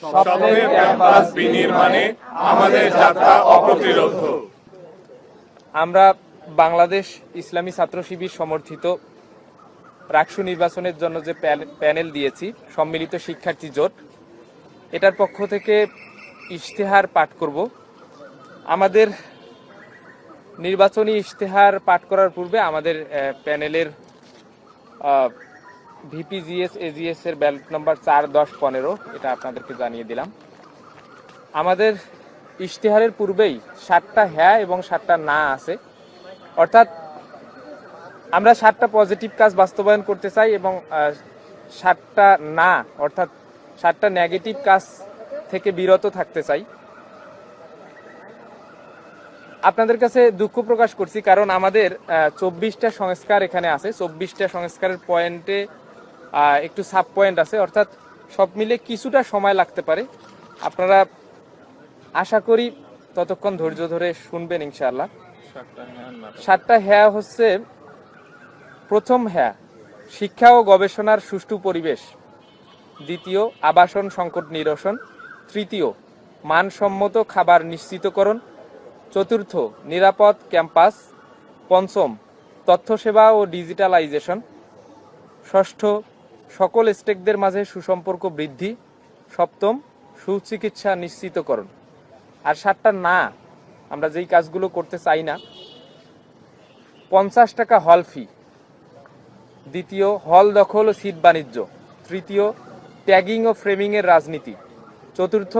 Campus বিনির্মাণে আমাদের যাত্রা আমরা বাংলাদেশ ইসলামী ছাত্র শিবির সমর্থিত রাকসু নির্বাচনের জন্য যে প্যানেল দিয়েছি, সম্মিলিত শিক্ষার্থী জোট, এটার পক্ষ থেকে ইশতেহার পাঠ করব। আমাদের নির্বাচনী ইশতেহার পাঠ করার পূর্বে আমাদের প্যানেলের ভিপিজিএস এজিএস এর ব্যালট নাম্বার চার, দশ, পনেরো, এটা আপনাদেরকে জানিয়ে দিলাম। আমাদের ইশতেহারের পূর্বেই সাতটা হ্যাঁ এবং সাতটা না আছে। অর্থাৎ আমরা সাতটা পজিটিভ কাজ বাস্তবায়ন করতে চাই এবং সাতটা না, অর্থাৎ সাতটা নেগেটিভ কাজ থেকে বিরত থাকতে চাই। আপনাদের কাছে দুঃখ প্রকাশ করছি কারণ আমাদের চব্বিশটা সংস্কার এখানে আছে। চব্বিশটা সংস্কারের পয়েন্টে একটু সাব পয়েন্ট আছে অর্থাৎ সব মিলে কিছুটা সময় লাগতে পারে। আপনারা আশা করি ততক্ষণ ধৈর্য ধরে শুনবেন ইনশাআল্লাহ। সাতটা হ্যাঁ হচ্ছে প্রথম হ্যাঁ শিক্ষা ও গবেষণার সুষ্ঠু পরিবেশ। দ্বিতীয় আবাসন সংকট নিরসন। তৃতীয় মানসম্মত খাবার নিশ্চিতকরণ। চতুর্থ নিরাপদ ক্যাম্পাস। পঞ্চম তথ্য সেবা ও ডিজিটালাইজেশন। ষষ্ঠ সকল স্টেকদের মাঝে সুসম্পর্ক বৃদ্ধি, সপ্তম, সুচিকিৎসা নিশ্চিতকরণ। আর সাতটা না, আমরা যেই কাজগুলো করতে চাই না, পঞ্চাশ টাকা হল ফি দ্বিতীয়, হল দখল ও সিট বাণিজ্য। তৃতীয় ট্যাগিং ও ফ্রেমিং এর রাজনীতি। চতুর্থ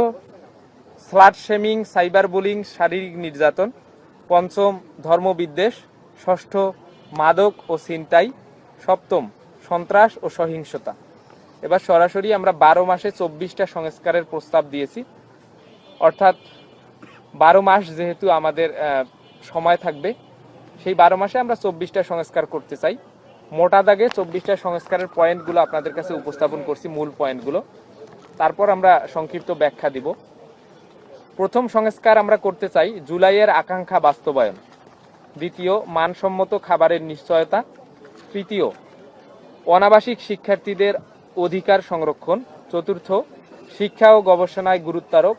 স্লাট শেমিং সাইবার বুলিং শারীরিক নির্যাতন। পঞ্চম, ধর্মবিদ্বেষ। ষষ্ঠ, মাদক ও ছিনতাই। সপ্তম সন্ত্রাস ও সহিংসতা। এবার সরাসরি আমরা বারো মাসে চব্বিশটা সংস্কারের প্রস্তাব দিয়েছি। অর্থাৎ বারো মাস যেহেতু আমাদের সময় থাকবে, সেই বারো মাসে আমরা চব্বিশটা সংস্কার করতে চাই। মোটা দাগে চব্বিশটা সংস্কারের পয়েন্টগুলো আপনাদের কাছে উপস্থাপন করছি, মূল পয়েন্টগুলো। তারপর আমরা সংক্ষিপ্ত ব্যাখ্যা দিব। প্রথম সংস্কার আমরা করতে চাই জুলাইয়ের আকাঙ্ক্ষা বাস্তবায়ন। দ্বিতীয়, মানসম্মত খাবারের নিশ্চয়তা। তৃতীয় অনাবাসিক শিক্ষার্থীদের অধিকার সংরক্ষণ, চতুর্থ, শিক্ষা ও গবেষণায় গুরুত্বারোপ,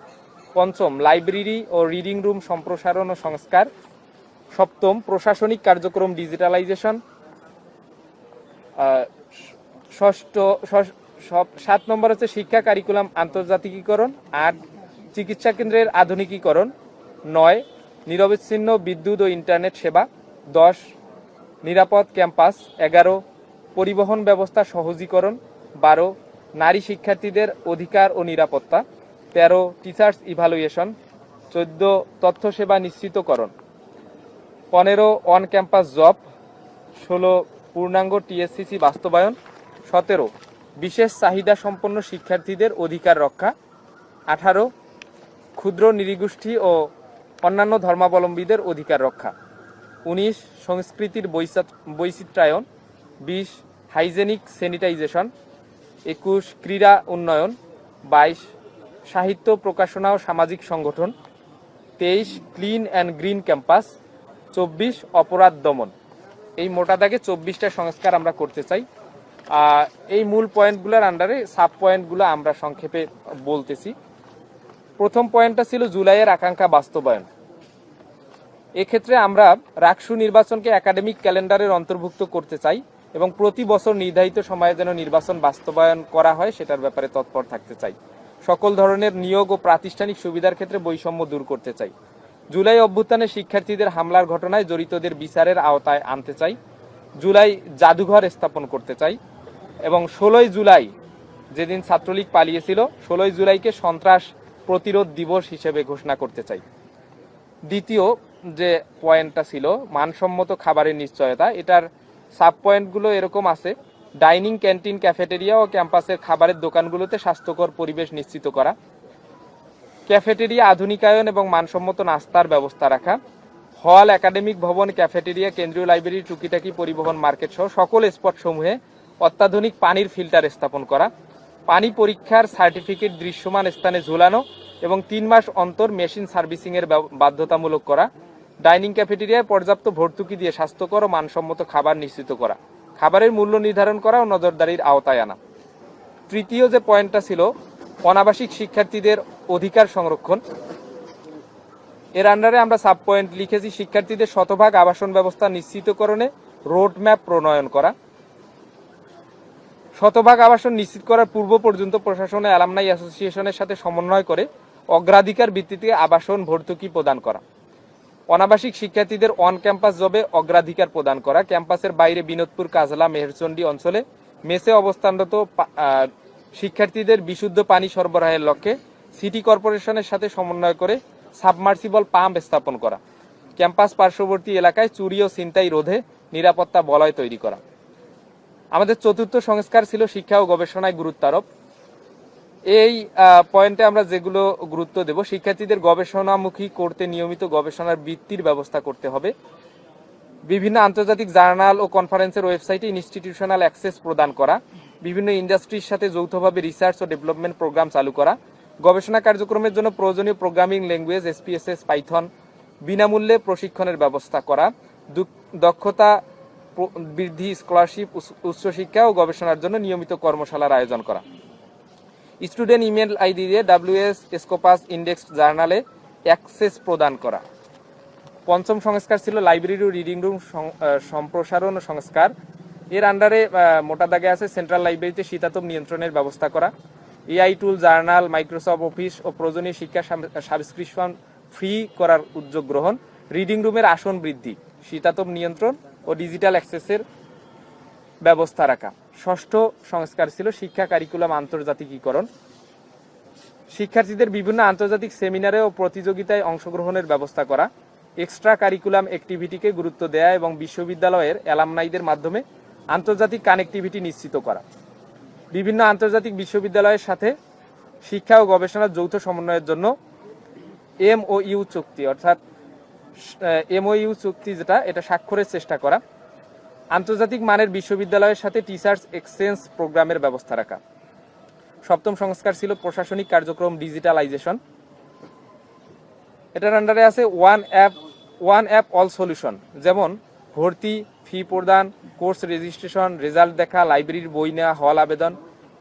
পঞ্চম, লাইব্রেরি ও রিডিং রুম সম্প্রসারণ ও সংস্কার, সপ্তম, প্রশাসনিক কার্যক্রম ডিজিটালাইজেশন ষষ্ঠ সাত নম্বর হচ্ছে শিক্ষা কারিকুলাম আন্তর্জাতিকীকরণ, আট, চিকিৎসা কেন্দ্রের আধুনিকীকরণ, নয়, নিরবিচ্ছিন্ন বিদ্যুৎ ও ইন্টারনেট সেবা, দশ, নিরাপদ ক্যাম্পাস, এগারো পরিবহন ব্যবস্থা সহজীকরণ, বারো, নারী শিক্ষার্থীদের অধিকার ও নিরাপত্তা, তেরো টিচার্স ইভালুয়েশন চোদ্দ তথ্য সেবা নিশ্চিতকরণ, পনেরো অন ক্যাম্পাস জব ষোলো, পূর্ণাঙ্গ টিএসসিসি বাস্তবায়ন, সতেরো, বিশেষ চাহিদা সম্পন্ন শিক্ষার্থীদের অধিকার রক্ষা, আঠারো, ক্ষুদ্র নৃগোষ্ঠী ও অন্যান্য ধর্মাবলম্বীদের অধিকার রক্ষা, উনিশ, সংস্কৃতির বৈচিত্র- বৈচিত্র্যায়ন বিশ, হাইজেনিক স্যানিটাইজেশন, একুশ, ক্রীড়া উন্নয়ন, বাইশ, সাহিত্য প্রকাশনা ও সামাজিক সংগঠন, তেইশ, ক্লিন অ্যান্ড গ্রিন ক্যাম্পাস, চব্বিশ, অপরাধ দমন। এই মোটা দাগে চব্বিশটা সংস্কার আমরা করতে চাই। এই মূল পয়েন্টগুলোর আন্ডারে সাব পয়েন্টগুলো আমরা সংক্ষেপে বলতেছি। প্রথম পয়েন্টটা ছিল জুলাইয়ের আকাঙ্ক্ষা বাস্তবায়ন। এক্ষেত্রে আমরা রাকসু নির্বাচনকে একাডেমিক ক্যালেন্ডারের অন্তর্ভুক্ত করতে চাই। এবং প্রতি বছর নির্ধারিত সময়ে যেন নির্বাচন বাস্তবায়ন করা হয়, সেটার ব্যাপারে তৎপর থাকতে চাই। সকল ধরনের নিয়োগ ও প্রাতিষ্ঠানিক সুবিধার ক্ষেত্রে বৈষম্য দূর করতে চাই। জুলাই অভ্যুত্থানে শিক্ষার্থীদের হামলার ঘটনায় জড়িতদের বিচারের আওতায় আনতে চাই। জুলাই জাদুঘর স্থাপন করতে চাই এবং ষোলোই জুলাই যেদিন ছাত্রলীগ পালিয়েছিল, ষোলোই জুলাইকে সন্ত্রাস প্রতিরোধ দিবস হিসেবে ঘোষণা করতে চাই। দ্বিতীয় যে পয়েন্টটা ছিল, মানসম্মত খাবারের নিশ্চয়তা, এটার সাব পয়েন্টগুলো এরকম আছে। ডাইনিং ক্যান্টিন, ক্যাফেটেরিয়া ও ক্যাম্পাসের খাবারের দোকানগুলোতে স্বাস্থ্যকর পরিবেশ নিশ্চিত করা। ক্যাফেটেরিয়া আধুনিকায়ন এবং মানসম্মত নাস্তার ব্যবস্থা রাখা। হল একাডেমিক ভবন, ক্যাফেটেরিয়া, কেন্দ্রীয় লাইব্রেরি, টুকিটাকি পরিবহন মার্কেট সহ সকল স্পট সমূহে অত্যাধুনিক পানির ফিল্টার স্থাপন করা। পানি পরীক্ষার সার্টিফিকেট দৃশ্যমান স্থানে ঝুলানো এবং তিন মাস অন্তর মেশিন সার্ভিসিং এর বাধ্যতামূলক করা। ডাইনিং ক্যাফেটেরিয়ায় পর্যাপ্ত ভর্তুকি দিয়ে স্বাস্থ্যকর ও মানসম্মত খাবার নিশ্চিত করা, খাবারের মূল্য নির্ধারণ করা ও নজরদারির আওতায় আনা। তৃতীয় যে পয়েন্টটা ছিল, অনাবাসিক শিক্ষার্থীদের অধিকার সংরক্ষণ। এর আন্ডারে আমরা সাব পয়েন্ট লিখেছি, শিক্ষার্থীদের শতভাগ আবাসন ব্যবস্থা নিশ্চিতকরণে রোড ম্যাপ প্রণয়ন করা। শতভাগ আবাসন নিশ্চিত করার পূর্ব পর্যন্ত প্রশাসনে অ্যালামনাই অ্যাসোসিয়েশনের সাথে সমন্বয় করে অগ্রাধিকার ভিত্তিতে আবাসন ভর্তুকি প্রদান করা। অনাবাসিক শিক্ষার্থীদের অন ক্যাম্পাস জবে অগ্রাধিকার প্রদান করা। ক্যাম্পাসের বাইরে বিনোদপুর, কাজলা, মেহেরচন্ডী অঞ্চলে মেসে অবস্থানরত শিক্ষার্থীদের বিশুদ্ধ পানি সরবরাহের লক্ষ্যে সিটি কর্পোরেশনের সাথে সমন্বয় করে সাবমার্সিবল পাম্প স্থাপন করা। ক্যাম্পাস পার্শ্ববর্তী এলাকায় চুরি ও ছিনতাই রোধে নিরাপত্তা বলয় তৈরি করা। আমাদের চতুর্থ সংস্কার ছিল শিক্ষা ও গবেষণায় গুরুত্ব আরোপ এই পয়েন্টে আমরা যেগুলো গুরুত্ব দেব, শিক্ষার্থীদের গবেষণামুখী করতে নিয়মিত গবেষণার বৃত্তির ব্যবস্থা করতে হবে। বিভিন্ন আন্তর্জাতিক জার্নাল ও কনফারেন্সের ওয়েবসাইটে ইনস্টিটিউশনাল অ্যাক্সেস প্রদান করা, বিভিন্ন ইন্ডাস্ট্রির সাথে যৌথভাবে রিসার্চ ও ডেভেলপমেন্ট প্রোগ্রাম চালু করা, গবেষণা কার্যক্রমের জন্য প্রয়োজনীয় প্রোগ্রামিং ল্যাঙ্গুয়েজ এসপিএসএস, পাইথন বিনামূল্যে প্রশিক্ষণের ব্যবস্থা করা দক্ষতা বৃদ্ধি স্কলারশিপ উচ্চশিক্ষা ও গবেষণার জন্য নিয়মিত কর্মশালার আয়োজন করা। স্টুডেন্ট ইমেল আইডি দিয়ে ডাব্লিউএস স্কোপাস ইন্ডেক্স জার্নালে অ্যাক্সেস প্রদান করা। পঞ্চম সংস্কার ছিল লাইব্রেরি ও রিডিং রুম সম্প্রসারণ সংস্কার। এর আন্ডারে মোটা দাগে আছে সেন্ট্রাল লাইব্রেরিতে শীতাতপ নিয়ন্ত্রণের ব্যবস্থা করা। AI tool journal Microsoft office ও প্রয়োজনীয় শিক্ষা সাবস্ক্রিপশন ফ্রি করার উদ্যোগ গ্রহণ। রিডিং রুমের আসন বৃদ্ধি, শীতাতপ নিয়ন্ত্রণ ও ডিজিটাল অ্যাক্সেসের ব্যবস্থা রাখা। ষষ্ঠ সংস্কার ছিল শিক্ষা কারিকুলাম আন্তর্জাতিকীকরণ। শিক্ষার্থীদের বিভিন্ন আন্তর্জাতিক সেমিনারে ও প্রতিযোগিতায় অংশগ্রহণের ব্যবস্থা করা এক্সট্রা কারিকুলাম অ্যাক্টিভিটিকে গুরুত্ব দেয়া এবং বিশ্ববিদ্যালয়ের অ্যালামনাইদের মাধ্যমে আন্তর্জাতিক কানেক্টিভিটি নিশ্চিত করা। বিভিন্ন আন্তর্জাতিক বিশ্ববিদ্যালয়ের সাথে শিক্ষা ও গবেষণার যৌথ সমন্বয়ের জন্য এম ও ইউ চুক্তি, অর্থাৎ এমওইউ চুক্তি যেটা, এটা স্বাক্ষরের চেষ্টা করা। আন্তর্জাতিক মানের বিশ্ববিদ্যালয়ের সাথে টিচার্স এক্সচেঞ্জ প্রোগ্রামের ব্যবস্থা রাখা। সপ্তম সংস্কার ছিল প্রশাসনিক কার্যক্রম ডিজিটালাইজেশন। এটার আন্ডারে আছে one app one app all solution যেমন ভর্তি ফি প্রদান কোর্স রেজিস্ট্রেশন রেজাল্ট দেখা লাইব্রেরির বই নেওয়া হল আবেদন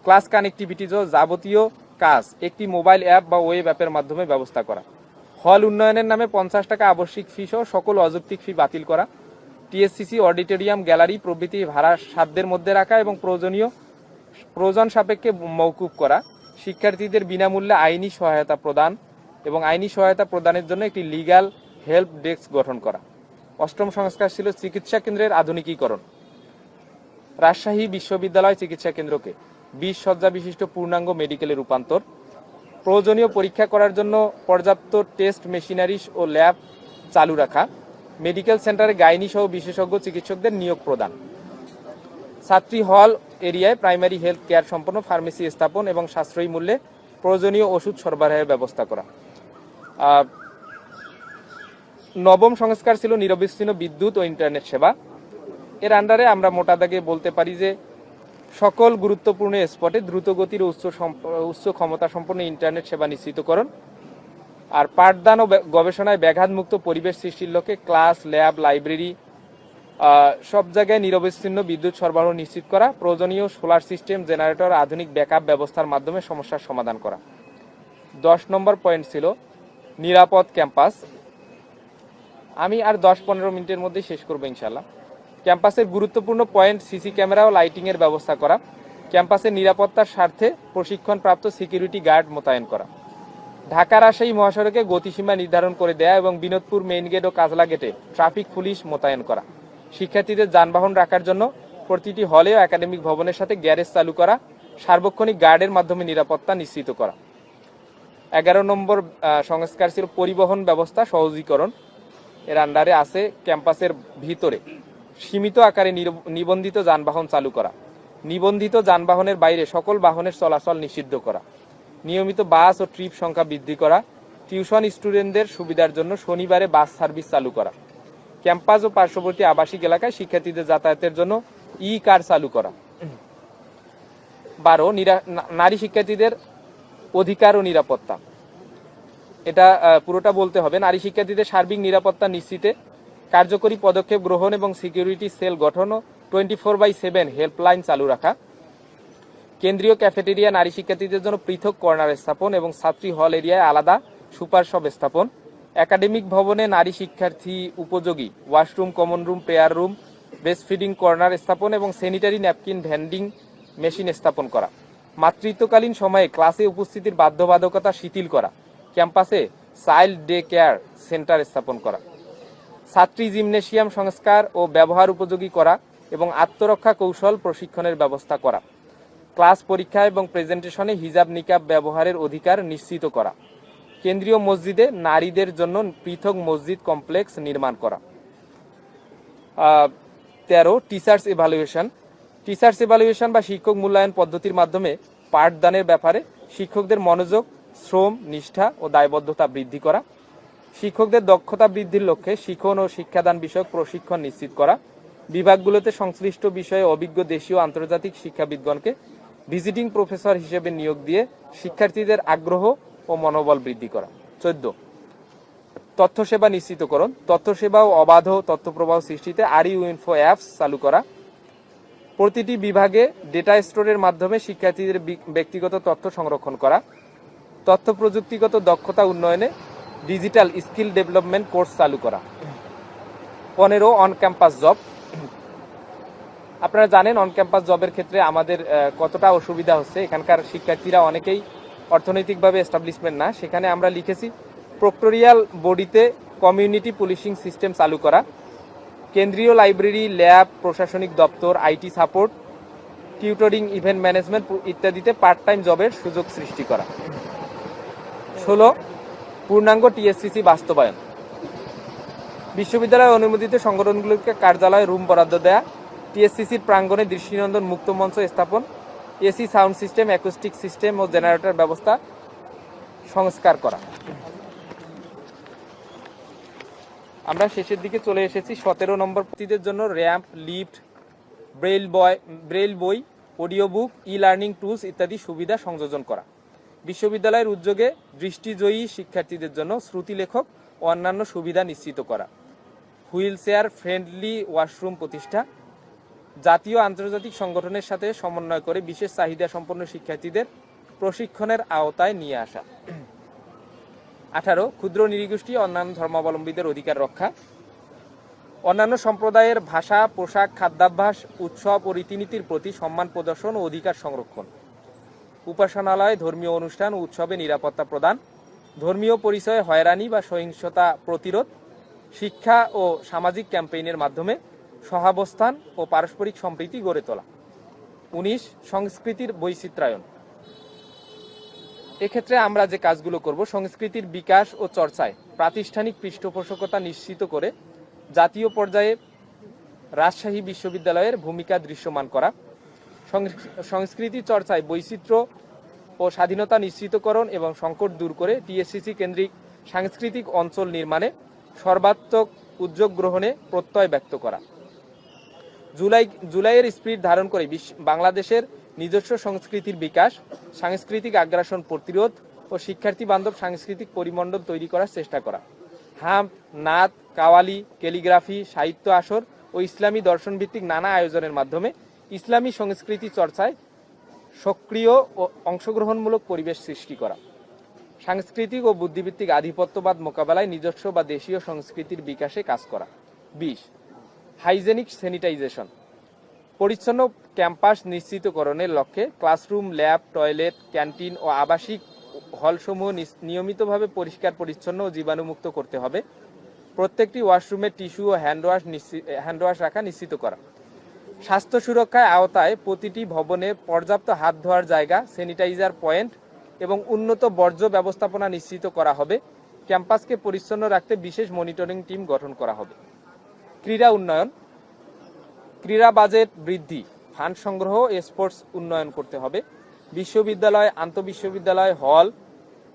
ক্লাস কানেক্টিভিটি যাবতীয় কাজ, একটি মোবাইল অ্যাপ বা ওয়েব অ্যাপের মাধ্যমে ব্যবস্থা করা। হল উন্নয়নের নামে পঞ্চাশ টাকা আবশ্যিক ফি সহ সকল অযৌক্তিক ফি বাতিল করা। টিএসসিসি অডিটোরিয়াম গ্যালারি প্রভৃতি ভাড়া সাধ্যের মধ্যে রাখা এবং প্রয়োজনীয় প্রয়োজন সাপেক্ষে মৌকুব করা। শিক্ষার্থীদের বিনামূল্যে আইনি সহায়তা প্রদান এবং আইনি সহায়তা প্রদানের জন্য একটি লিগ্যাল হেল্প ডেস্ক গঠন করা। অষ্টম সংস্কার ছিল চিকিৎসা কেন্দ্রের আধুনিকীকরণ। রাজশাহী বিশ্ববিদ্যালয় চিকিৎসা কেন্দ্রকে বিশ শয্যা বিশিষ্ট পূর্ণাঙ্গ মেডিকেলে রূপান্তর। প্রয়োজনীয় পরীক্ষা করার জন্য পর্যাপ্ত টেস্ট মেশিনারিস ও ল্যাব চালু রাখা। মেডিকেল সেন্টারে গাইনি সহ বিশেষজ্ঞ চিকিৎসকদের নিয়োগ প্রদান। ছাত্রী হল এরিয়ায় প্রাইমারি হেলথ কেয়ার সম্পন্ন ফার্মেসি স্থাপন এবং সাশ্রয়ী মূল্যে প্রয়োজনীয় ওষুধ সরবরাহের ব্যবস্থা করা। নবম সংস্কার ছিল নিরবিচ্ছিন্ন বিদ্যুৎ ও ইন্টারনেট সেবা। এর আন্ডারে আমরা মোটা দাগে বলতে পারি যে সকল গুরুত্বপূর্ণ স্পটে দ্রুতগতির ও উচ্চ উচ্চ ক্ষমতা সম্পন্ন ইন্টারনেট সেবা নিশ্চিতকরণ আর পাঠদান ও গবেষণায় ব্যাঘাতমুক্ত পরিবেশ সৃষ্টির লক্ষ্যে ক্লাস, ল্যাব, লাইব্রেরি সব জায়গায় নিরবিচ্ছিন্ন বিদ্যুৎ সরবরাহ নিশ্চিত করা, প্রয়োজনীয় সোলার সিস্টেম, জেনারেটর, আধুনিক ব্যাকআপ ব্যবস্থার মাধ্যমে সমস্যার সমাধান করা। দশ নম্বর পয়েন্ট ছিল নিরাপদ ক্যাম্পাস। আমি আর দশ পনেরো মিনিটের মধ্যেই শেষ করব ইনশাল্লাহ ক্যাম্পাসের গুরুত্বপূর্ণ পয়েন্ট, সিসি ক্যামেরা ও লাইটিং এর ব্যবস্থা করা। ক্যাম্পাসের নিরাপত্তার স্বার্থে প্রশিক্ষণপ্রাপ্ত সিকিউরিটি গার্ড মোতায়েন করা। ঢাকা রাজশাহী মহাসড়কে গতিসীমা নির্ধারণ করে দেয়া এবং বিনোদপুর মেইন গেট ও কাজলা গেটে ট্রাফিক, পুলিশ মোতায়েন করা। শিক্ষার্থীদের যানবাহন রাখার জন্য প্রতিটি হলে ও একাডেমিক ভবনের সাথে গ্যারেজ চালু করা, সার্বক্ষণিক গার্ডের মাধ্যমে নিরাপত্তা নিশ্চিত করা। এগারো নম্বর সংস্কার ছিল পরিবহন ব্যবস্থা, সহজীকরণ। এর আন্ডারে আছে ক্যাম্পাসের ভিতরে সীমিত আকারে নিবন্ধিত যানবাহন চালু করা। নিবন্ধিত যানবাহনের বাইরে সকল বাহনের চলাচল নিষিদ্ধ করা। নিয়মিত বাস ও ট্রিপ সংখ্যা বৃদ্ধি করা, টিউশন স্টুডেন্টদের সুবিধার জন্য শনিবারে বাস সার্ভিস চালু করা, ক্যাম্পাস ও পার্শ্ববর্তী আবাসিক এলাকায় শিক্ষার্থীদের যাতায়াতের জন্য ই কার চালু করা। বারো, নিরা- শিক্ষার্থীদের অধিকার ও নিরাপত্তা। এটা পুরোটা বলতে হবে। নারী শিক্ষার্থীদের সার্বিক নিরাপত্তা নিশ্চিতে কার্যকরী পদক্ষেপ গ্রহণ এবং সিকিউরিটি সেল গঠন ও twenty four by seven helpline চালু রাখা। কেন্দ্রীয় ক্যাফেটেরিয়া নারী শিক্ষার্থীদের জন্য পৃথক কর্নার স্থাপন এবং ছাত্রী হল এরিয়ায় আলাদা সুপার শপ স্থাপন। একাডেমিক ভবনে নারী শিক্ষার্থী উপযোগী washroom, common room, prayer room breast feeding corner স্থাপন এবং স্যানিটারি ন্যাপকিন ভ্যান্ডিং মেশিন স্থাপন করা। মাতৃত্বকালীন সময়ে ক্লাসে উপস্থিতির বাধ্যবাধকতা শিথিল করা। ক্যাম্পাসে চাইল্ড ডে কেয়ার সেন্টার স্থাপন করা। ছাত্রী জিমনেশিয়াম সংস্কার ও ব্যবহার উপযোগী করা এবং আত্মরক্ষা কৌশল প্রশিক্ষণের ব্যবস্থা করা। ক্লাস পরীক্ষা এবং প্রেজেন্টেশনে হিজাব নিকাব ব্যবহারের অধিকার নিশ্চিত করা। কেন্দ্রীয় মসজিদে নারীদের জন্য পৃথক মসজিদ কমপ্লেক্স নির্মাণ করা। তেরো টিচার্স এভালুয়েশন টিচার্স এভালুয়েশন বা শিক্ষক মূল্যায়ন পদ্ধতির মাধ্যমে পাঠদানের ব্যাপারে শিক্ষকদের মনোযোগ, শ্রম, নিষ্ঠা ও দায়বদ্ধতা বৃদ্ধি করা। শিক্ষকদের দক্ষতা বৃদ্ধির লক্ষ্যে শিক্ষণ ও শিক্ষাদান বিষয়ক প্রশিক্ষণ নিশ্চিত করা। বিভাগগুলোতে সংশ্লিষ্ট বিষয়ে অভিজ্ঞ দেশীয় আন্তর্জাতিক শিক্ষাবিদগণকে ভিজিটিং প্রফেসর হিসেবে নিয়োগ দিয়ে শিক্ষার্থীদের আগ্রহ ও মনোবল বৃদ্ধি করা। চোদ্দ। তথ্য সেবা নিশ্চিতকরণ। তথ্য সেবা ও অবাধ তথ্য প্রবাহ সৃষ্টিতে আরইউ ইনফো অ্যাপস চালু করা। প্রতিটি বিভাগে ডেটা স্টোরের মাধ্যমে শিক্ষার্থীদের ব্যক্তিগত তথ্য সংরক্ষণ করা। তথ্য প্রযুক্তিগত দক্ষতা উন্নয়নে ডিজিটাল স্কিল ডেভেলপমেন্ট কোর্স চালু করা। পনেরো অন ক্যাম্পাস জব। আপনারা জানেন অন ক্যাম্পাস জবের ক্ষেত্রে আমাদের কতটা অসুবিধা হচ্ছে। এখানকার শিক্ষার্থীরা অনেকেই অর্থনৈতিকভাবে এস্টাবলিশমেন্ট না। সেখানে আমরা লিখেছি, প্রক্টোরিয়াল বডিতে কমিউনিটি পুলিশিং সিস্টেম চালু করা, কেন্দ্রীয় লাইব্রেরি ল্যাব প্রশাসনিক দপ্তর IT support tutoring event management ইত্যাদিতে পার্ট টাইম জবের সুযোগ সৃষ্টি করা। ষোলো, পূর্ণাঙ্গ টিএসসিসি বাস্তবায়ন। বিশ্ববিদ্যালয় অনুমোদিত সংগঠনগুলোকে কার্যালয়ে রুম বরাদ্দ দেয়া টিএসসিসির প্রাঙ্গণে দৃষ্টিনন্দন মুক্ত মঞ্চ স্থাপন, AC sound system, acoustic system ও জেনারেটর ব্যবস্থা সংস্কার করা। আমরা শেষের দিকে চলে এসেছি। সতেরো নম্বর প্রতিদের জন্য র্যাম্প, লিফট, ব্রেইল বয়, ব্রেইল বই audio book e learning tools ইত্যাদি সুবিধা সংযোজন করা। বিশ্ববিদ্যালয়ের উদ্যোগে দৃষ্টিজয়ী শিক্ষার্থীদের জন্য শ্রুতিলেখক ও অন্যান্য সুবিধা নিশ্চিত করা। হুইল চেয়ার ফ্রেন্ডলি ওয়াশরুম প্রতিষ্ঠা জাতীয় আন্তর্জাতিক সংগঠনের সাথে সমন্বয় করে বিশেষ চাহিদা সম্পন্ন শিক্ষার্থীদের প্রশিক্ষণের আওতায় নিয়ে আসা। আঠারো, ক্ষুদ্র নৃগোষ্ঠী ও অন্যান্য ধর্মাবলম্বীদের অধিকার রক্ষা। অন্যান্য সম্প্রদায়ের ভাষা, পোশাক, খাদ্যাভ্যাস, উৎসব ও রীতিনীতির প্রতি সম্মান প্রদর্শন ও অধিকার সংরক্ষণ। উপাসনালয়, ধর্মীয় অনুষ্ঠান উৎসবে নিরাপত্তা প্রদান। ধর্মীয় পরিচয়ে হয়রানি বা সহিংসতা প্রতিরোধ। শিক্ষা ও সামাজিক ক্যাম্পেইনের মাধ্যমে সহাবস্থান ও পারস্পরিক সম্প্রীতি গড়ে তোলা। উনিশ, সংস্কৃতির বৈচিত্র্যায়ন এক্ষেত্রে আমরা যে কাজগুলো করব, সংস্কৃতির বিকাশ ও চর্চায় প্রাতিষ্ঠানিক পৃষ্ঠপোষকতা নিশ্চিত করে জাতীয় পর্যায়ে রাজশাহী বিশ্ববিদ্যালয়ের ভূমিকা দৃশ্যমান করা সংস্কৃতি চর্চায় বৈচিত্র্য ও স্বাধীনতা নিশ্চিতকরণ এবং সংকট দূর করে টিএসসিসি কেন্দ্রিক সাংস্কৃতিক অঞ্চল নির্মাণে সর্বাত্মক উদ্যোগ গ্রহণে প্রত্যয় ব্যক্ত করা। জুলাই, জুলাইয়ের স্পিরিট ধারণ করে বাংলাদেশের নিজস্ব সংস্কৃতির বিকাশ, সাংস্কৃতিক আগ্রাসন প্রতিরোধ ও শিক্ষার্থী বান্ধব সাংস্কৃতিক পরিমণ্ডল তৈরি করার চেষ্টা করা। হাম, নাত, কাওয়ালি, ক্যালিগ্রাফি, সাহিত্য আসর ও ইসলামী দর্শন ভিত্তিক নানা আয়োজনের মাধ্যমে ইসলামী সংস্কৃতি চর্চায় সক্রিয় ও অংশগ্রহণমূলক পরিবেশ সৃষ্টি করা। সাংস্কৃতিক ও বুদ্ধিভিত্তিক আধিপত্যবাদ মোকাবেলায় নিজস্ব বা দেশীয় সংস্কৃতির বিকাশে কাজ করা। বিশ হাইজেনিক স্যানিটাইজেশন। পরিচ্ছন্ন ক্যাম্পাস নিশ্চিতকরণের লক্ষ্যে ক্লাসরুম, ল্যাব, টয়লেট, ক্যান্টিন ও আবাসিক হলসমূহ নিয়মিতভাবে পরিষ্কার, পরিচ্ছন্ন ও জীবাণুমুক্ত করতে হবে। প্রত্যেকটি ওয়াশরুমে টিস্যু ও হ্যান্ড ওয়াশ হ্যান্ড ওয়াশ রাখা নিশ্চিত করা। স্বাস্থ্য সুরক্ষায় আওতায় প্রতিটি ভবনে পর্যাপ্ত হাত ধোয়ার জায়গা, স্যানিটাইজার পয়েন্ট এবং উন্নত বর্জ্য ব্যবস্থাপনা নিশ্চিত করা হবে। ক্যাম্পাসকে পরিচ্ছন্ন রাখতে বিশেষ মনিটরিং টিম গঠন করা হবে। ক্রীড়া উন্নয়ন, ক্রীড়া বাজেট বৃদ্ধি, ফান্ড সংগ্রহ স্পোর্টস উন্নয়ন করতে হবে। বিশ্ববিদ্যালয়, আন্তঃবিশ্ববিদ্যালয়, হল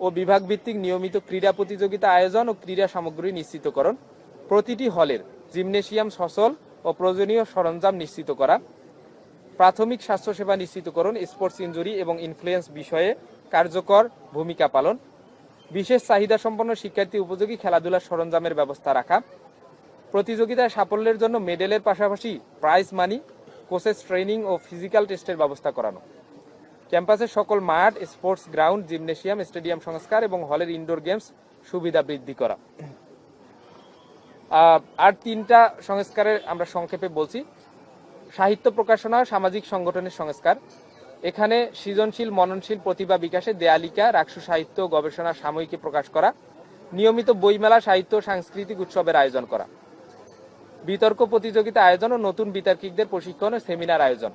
ও বিভাগ ভিত্তিক নিয়মিত ক্রীড়া প্রতিযোগিতা আয়োজন ও ক্রীড়া সামগ্রী নিশ্চিতকরণ, প্রতিটি হলের জিমনেশিয়াম সচল ও প্রয়োজনীয় সরঞ্জাম নিশ্চিত করা, প্রাথমিক স্বাস্থ্যসেবা নিশ্চিতকরণ, স্পোর্টস ইঞ্জুরি এবং ইনফ্লুয়েন্স বিষয়ে কার্যকর ভূমিকা পালন, বিশেষ চাহিদা সম্পন্ন শিক্ষার্থী উপযোগী খেলাধুলার সরঞ্জামের ব্যবস্থা রাখা প্রতিযোগিতায় সাফল্যের জন্য মেডেলের পাশাপাশি প্রাইজ মানি কোচেস ট্রেনিং ও ফিজিক্যাল টেস্টের ব্যবস্থা করানো। ক্যাম্পাসের সকল মাঠ স্পোর্টস গ্রাউন্ড জিমনেশিয়াম স্টেডিয়াম সংস্কার এবং হলের ইনডোর গেমস সুবিধা বৃদ্ধি করা। আর তিনটা সংস্কারের আমরা সংক্ষেপে বলছি। সাহিত্য প্রকাশনা, সামাজিক সংগঠনের সংস্কার। এখানে সৃজনশীল, মননশীল প্রতিভা বিকাশে দেয়ালিকা রাক্ষু সাহিত্য গবেষণা সাময়িকী প্রকাশ করা। নিয়মিত বইমেলা, সাহিত্য সাংস্কৃতিক উৎসবের আয়োজন করা। বিতর্ক প্রতিযোগিতা আয়োজন ও নতুন বিতর্কিকদের প্রশিক্ষণ ও সেমিনার আয়োজন।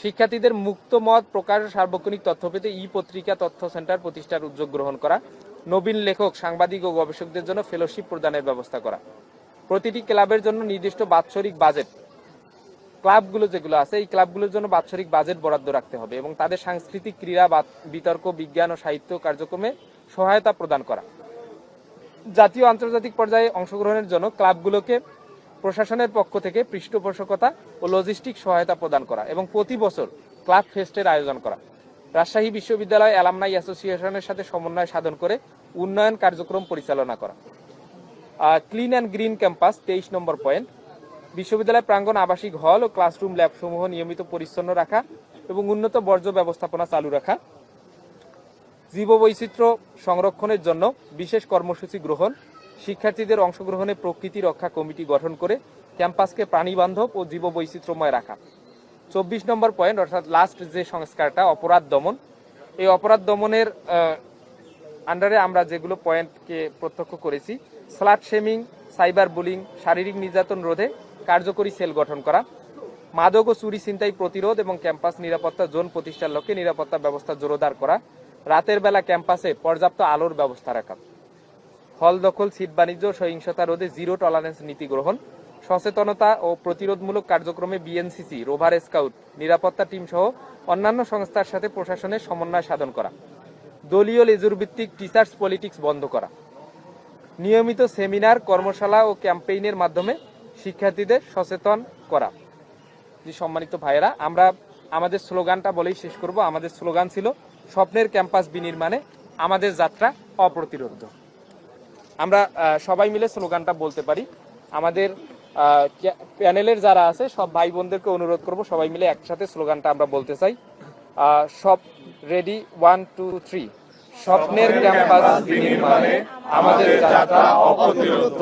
শিক্ষার্থীদের মুক্ত মত প্রকাশ ও সার্বক্ষণিক তথ্য পেতে ই পত্রিকা তথ্য সেন্টার প্রতিষ্ঠার উদ্যোগ গ্রহণ করা, নবীন লেখক, সাংবাদিক ও গবেষকদের জন্য ফেলোশিপ প্রদানের ব্যবস্থা করা। প্রতিটি ক্লাবের জন্য নির্দিষ্ট বাৎসরিক বাজেট। ক্লাবগুলো যেগুলো আছে, এই ক্লাবগুলোর জন্য বাৎসরিক বাজেট বরাদ্দ রাখতে হবে এবং তাদের সাংস্কৃতিক ক্রীড়া বিতর্ক, বিজ্ঞান ও সাহিত্য কার্যক্রমে সহায়তা প্রদান করা। জাতীয় আন্তর্জাতিক পর্যায়ে অংশগ্রহণের জন্য ক্লাবগুলোকে প্রশাসনের পক্ষ থেকে পৃষ্ঠপোষকতা ও লজিস্টিক সহায়তা প্রদান করা এবং প্রতি বছর ক্লাব ফেস্টের আয়োজন করা। রাজশাহী বিশ্ববিদ্যালয় অ্যালামনাই অ্যাসোসিয়েশনের সাথে সমন্বয় সাধন করে উন্নয়ন কার্যক্রম পরিচালনা করা। ক্লিন অ্যান্ড গ্রিন ক্যাম্পাস, তেইশ নম্বর পয়েন্ট। বিশ্ববিদ্যালয় প্রাঙ্গণ আবাসিক হল ও ক্লাসরুম ল্যাবসমূহ নিয়মিত পরিচ্ছন্ন রাখা এবং উন্নত বর্জ্য ব্যবস্থাপনা চালু রাখা। জীববৈচিত্র্য সংরক্ষণের জন্য বিশেষ কর্মসূচি গ্রহণ, শিক্ষার্থীদের অংশগ্রহণে প্রকৃতি রক্ষা কমিটি গঠন করে ক্যাম্পাসকে প্রাণীবান্ধব ও জীববৈচিত্র্যময় রাখা। চব্বিশ নম্বর পয়েন্ট, অর্থাৎ লাস্ট যে সংস্কারটা, অপরাধ দমন। এই অপরাধ দমনের আন্ডারে আমরা যেগুলো পয়েন্টকে প্রত্যক্ষ করেছি স্লাট শেমিং সাইবার বুলিং শারীরিক নির্যাতন রোধে কার্যকরী সেল গঠন করা, মাদক ও চুরি ছিনতাই প্রতিরোধ এবং ক্যাম্পাস নিরাপত্তা জোন প্রতিষ্ঠার লক্ষ্যে নিরাপত্তা ব্যবস্থা জোরদার করা রাতের বেলা ক্যাম্পাসে পর্যাপ্ত আলোর ব্যবস্থা রাখা। হল দখল, সিট বাণিজ্য সহিংসতা রোধে জিরো টলারেন্স নীতি গ্রহণ, সচেতনতা ও প্রতিরোধমূলক কার্যক্রমে বিএনসিসি রোভার স্কাউট, নিরাপত্তা টিম সহ অন্যান্য সংস্থার সাথে প্রশাসনের সমন্বয় সাধন করা। দলীয় লেজুর ভিত্তিক টিচার্স পলিটিক্স বন্ধ করা। নিয়মিত সেমিনার, কর্মশালা ও ক্যাম্পেইনের মাধ্যমে শিক্ষার্থীদের সচেতন করা। সম্মানিত ভাইয়েরা, আমরা আমাদের স্লোগানটা বলেই শেষ করব। আমাদের স্লোগান ছিল স্বপ্নের ক্যাম্পাস বিনির্মাণে আমাদের যাত্রা অপ্রতিরোধ। আমরা সবাই মিলে স্লোগানটা বলতে পারি। আমাদের প্যানেলের যারা আছে, সব ভাই বোনদেরকে অনুরোধ করব সবাই মিলে একসাথে স্লোগানটা আমরা বলতে চাই। সব রেডি ওয়ান টু থ্রি স্বপ্নের ক্যাম্পাস বিনির্মাণে আমাদের যাত্রা অপ্রতিরোধ।